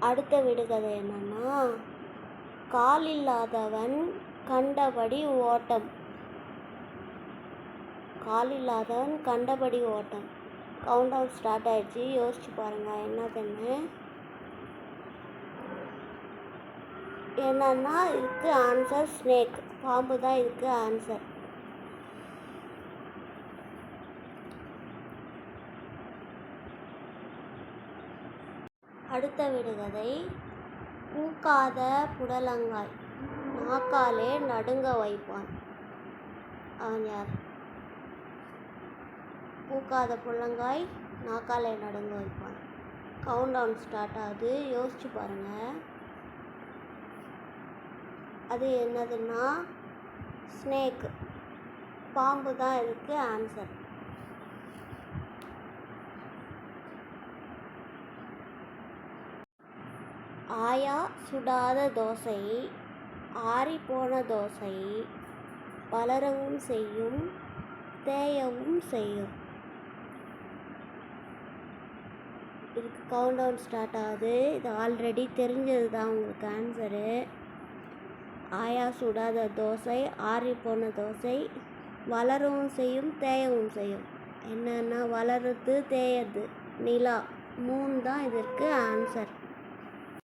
அடுத்த விடுகதை என்னன்னா கால் இல்லாதவன் கண்டபடி ஓட்டம். கால் இல்லாதவன் கண்டபடி ஓட்டம். கவுண்ட் டவுன் ஸ்டார்ட் ஆயிடுச்சு. யோசிச்சு பாருங்க என்னதுன்னு. என்னன்னா இதுக்கு ஆன்சர் ஸ்னேக் பாம்பு தான் இதுக்கு ஆன்சர் அடுத்த விடுகதை பூக்காத புடலங்காய் நாக்காலே நடுங்க வைப்பான். அவன் யார்? பூக்காத புடலங்காய் நாக்காலே நடுங்க வைப்பான். கவுண்ட் டவுன் ஸ்டார்ட் ஆகுது. யோசிச்சு பாருங்க. அது என்னதுன்னா ஸ்னேக் பாம்பு தான் இருக்குது ஆன்சர் ஆயா சுடாத தோசை ஆறிப்போன தோசை வளரவும் செய்யும் தேயவும் செய்யும். இதுக்கு கவுண்ட் டவுன் ஸ்டார்ட் ஆகுது. இது ஆல்ரெடி தெரிஞ்சது தான் உங்களுக்கு ஆன்சரு ஆயா சுடாத தோசை ஆறிப்போன தோசை வளரவும் செய்யும் தேயவும் செய்யும். என்னென்னா வளருது தேயறது நிலா மூணு தான் இதற்கு ஆன்சர்